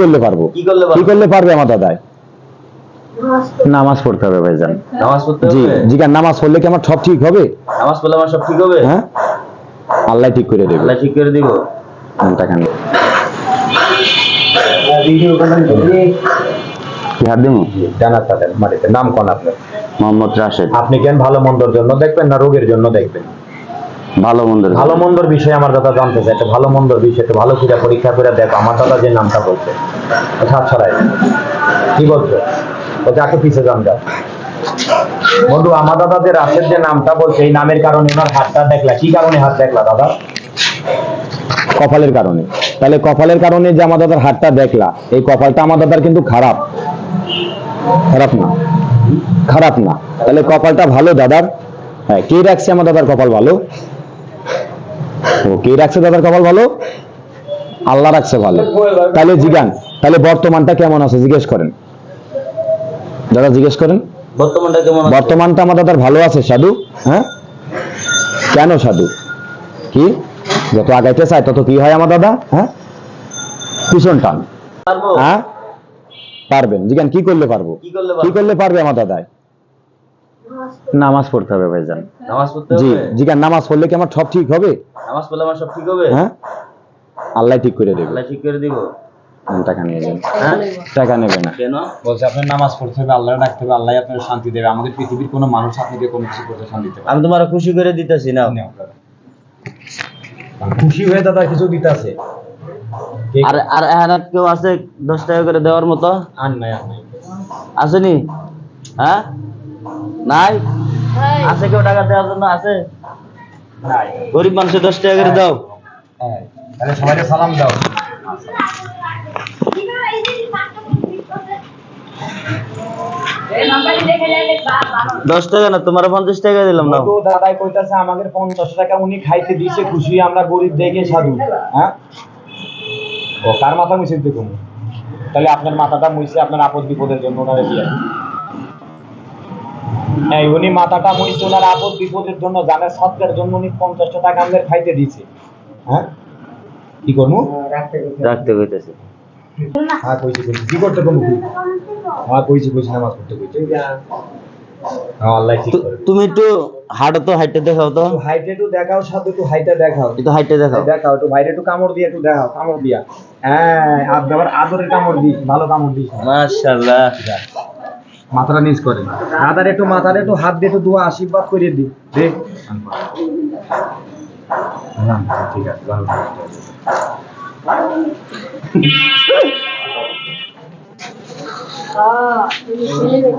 করলে পারব? কি করলে কি করলে পারবে আমার দাদায় নামাজ পড়তে হবে ভাইজান। নামাজ পড়তে হবে? জি জিগার নামাজ পড়লে কি আমার সব ঠিক হবে? নামাজ পড়লে আমার সব ঠিক হবে? হ্যাঁ? আল্লাহ ঠিক করে দেবে। আল্লাহ ঠিক করে দিব। টাকা নেই বিহার দিমু? জানার তাদের নাম কোন আপনার মোহাম্মদ রাশেদ। আপনি কেন ভালো মন্দর জন্য দেখবেন না রোগের জন্য দেখবেন? ভালো মন্দ ভালো মন্দর বিষয়ে আমার দাদা জানতে চাই একটা ভালো মন্দর বিষয়ে একটু ভালো করে পরীক্ষা করে দেখো। আমার দাদা যে নামটা বলছে। হাত কি বলছো? বলছে একটু পিছিয়ে যান যা বন্ধু, আমার দাদা যে যে নামটা বলছে, এই নামের কারণে ওনার হাতটা দেখলা। কি কারণে হাত দেখলা, দাদা? কপালের কারণে। তাহলে কপালের কারণে যে আমার দাদার হাতটা দেখলা, এই কপালটা আমার দাদার কিন্তু খারাপ। খারাপ না। খারাপ না। তাহলে কপালটা ভালো, দাদার? হ্যাঁ কে রাখছে আমার দাদার কপাল ভালো? ও, কে রাখছে দাদার কপাল ভালো? আল্লাহ রাখছে ভালো। তাহলে জিগান। তাহলে বর্তমানটা কেমন আছে? জিজ্ঞেস করেন। দাদা জিজ্ঞেস করেন। বর্তমানটা কেমন বর্তমানটা আমার দাদার ভালো আছে সাধু? হ্যাঁ? কেন সাধু? কি? যত আগাইতে চায় তত কি হয় আমার দাদা? হ্যাঁ? পিছন টান। হ্যাঁ? পারবেন। জিজ্ঞান কি করলে পারব? কি করলে পারব? আমার দাদায়? নামাজ পড়তে হবে ভাইজান। নামাজ পড়তে হবে? জি জিজ্ঞান নামাজ পড়লে কি আমার সব ঠিক হবে? নামাজ পড়লে আমার সব ঠিক হবে? হ্যাঁ? আল্লাহ ঠিক করে দেবে। আল্লাহ ঠিক করে দিব। টাকা নিয়ে যান হ্যাঁ? টাকা নেবে না। কেন বলছে আপনার নামাজ পড়তে হবে আল্লাহ রাখতে হবে আল্লাহ আপনার শান্তি দেবে। আমাদের পৃথিবীর কোনো মানুষ আপনাকে কোনো কিছু করতে শান্তি দিতে আমি তোমার খুশি করে দিতেছি না খুশি হয়ে দাদা কিছু দিতেছে। আর আর এহানাত কেউ আছে দশ টাকা করে দেওয়ার মতো? আর নাই আর নাই। আসেনি? হ্যাঁ? নাই? আছে কেউ টাকা দেওয়ার জন্য? আছে? গরিব মানুষের দশ টাকা করে দাও। হ্যাঁ। তাহলে সবাইকে সালাম দাও। দশ টাকা না তোমার পঞ্চাশ টাকা দিলাম না তো দাদাই কইতাছে আমাদের পঞ্চাশ টাকা উনি খাইতে দিছে খুশি আমরা গরিব দেখে সাধু। হ্যাঁ? ও কার মাথা মুছে দিতে তাহলে আপনার মাথাটা মুছে আপনার আপদ বিপদের জন্য ওনারে দিয়ে হ্যাঁ উনি মাথাটা মুছে ওনার আপদ বিপদের জন্য জানে সৎকার জন্য উনি পঞ্চাশটা টাকা আমাদের খাইতে দিছে। হ্যাঁ? কি করব? রাখতে কইতেছে। হ্যাঁ কইছি কইছি। কি করতে কমু কি হ্যাঁ কইছি কইছি নামাজ পড়তে কইছি। হ্যাঁ আল্লাহ ঠিক করে। তুমি একটু তো হাইটে দেখাও তো। হাইটে একটু দেখাও সাথে একটু হাইটে দেখাও। একটু হাইটে দেখাও। দেখাও একটু বাইরে একটু কামড় দিয়ে একটু দেখাও কামড় দিয়া। হ্যাঁ আর আদরের কামড় দিস ভালো কামড় দিস। মাশাআল্লাহ। মাথাটা নিচ করে। দাদার একটু মাথার একটু হাত দিয়ে একটু দোয়া আশীর্বাদ করে দি। দে হ্যাঁ, ঠিক আছে ভালো 啊这是